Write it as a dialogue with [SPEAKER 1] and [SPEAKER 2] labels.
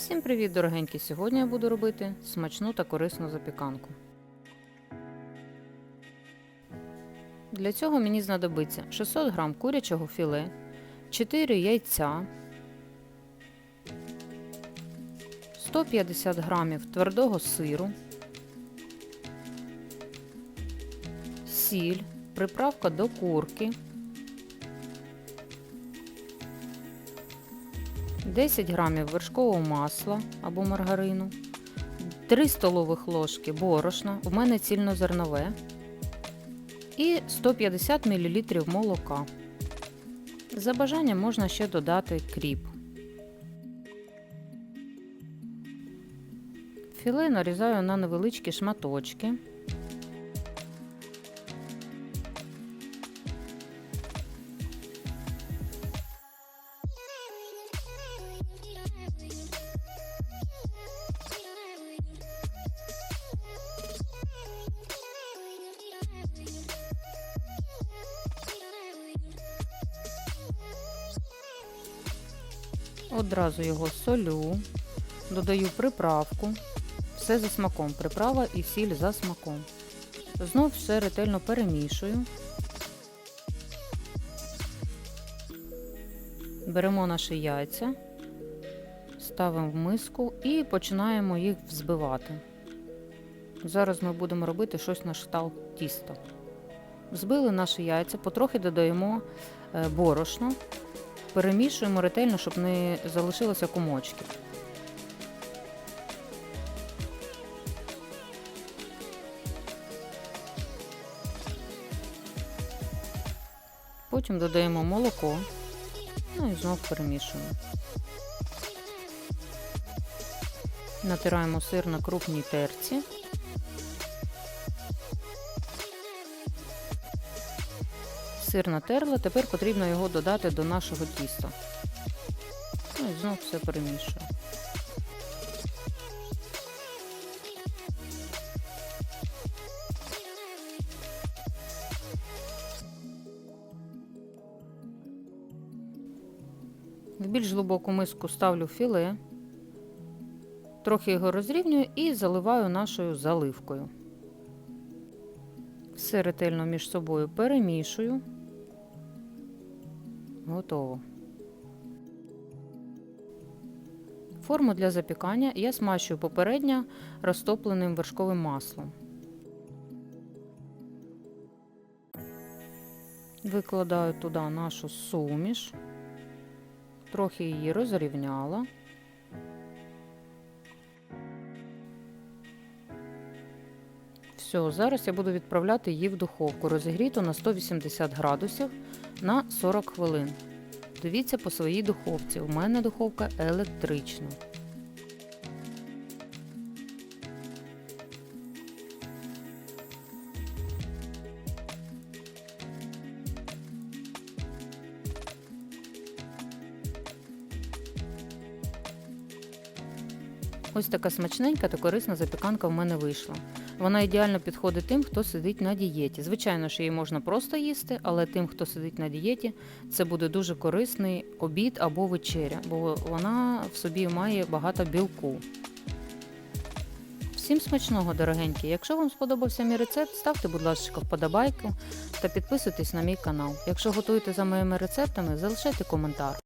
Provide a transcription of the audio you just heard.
[SPEAKER 1] Всім привіт, дорогенькі! Сьогодні я буду робити смачну та корисну запіканку. Для цього мені знадобиться 600 г курячого філе, 4 яйця, 150 г твердого сиру, сіль, приправка до курки. 10 грамів вершкового масла або маргарину, 3 столових ложки борошна, у мене цільнозернове, і 150 мл молока. За бажанням можна ще додати кріп. Філе нарізаю на невеличкі шматочки. Одразу його солю, додаю приправку, все за смаком, приправа і сіль за смаком. Знов все ретельно перемішую. Беремо наші яйця, ставимо в миску і починаємо їх взбивати. Зараз ми будемо робити щось на кшталт тіста. Взбили наші яйця, потрохи додаємо е, борошно, перемішуємо ретельно, щоб не залишилося комочки. Потім додаємо молоко, ну і знов перемішуємо. Натираємо сир на крупній терці. Сир натерли, тепер потрібно його додати до нашого тіста. Ну і знов все перемішую. В більш глибоку миску ставлю філе, трохи його розрівнюю і заливаю нашою заливкою. Все ретельно між собою перемішую. Готово. Форму для запікання я смащую попередньо розтопленим вершковим маслом. Викладаю туди нашу суміш, трохи її розрівняла. Все, зараз я буду відправляти її в духовку, розігріту на 180 градусів на 40 хвилин. Дивіться по своїй духовці. У мене духовка електрична. Ось така смачненька та корисна запіканка в мене вийшла. Вона ідеально підходить тим, хто сидить на дієті. Звичайно, що її можна просто їсти, але тим, хто сидить на дієті, це буде дуже корисний обід або вечеря, бо вона в собі має багато білку. Всім смачного, дорогенькі! Якщо вам сподобався мій рецепт, ставте, будь ласка, вподобайку та підписуйтесь на мій канал. Якщо готуєте за моїми рецептами, залишайте коментар.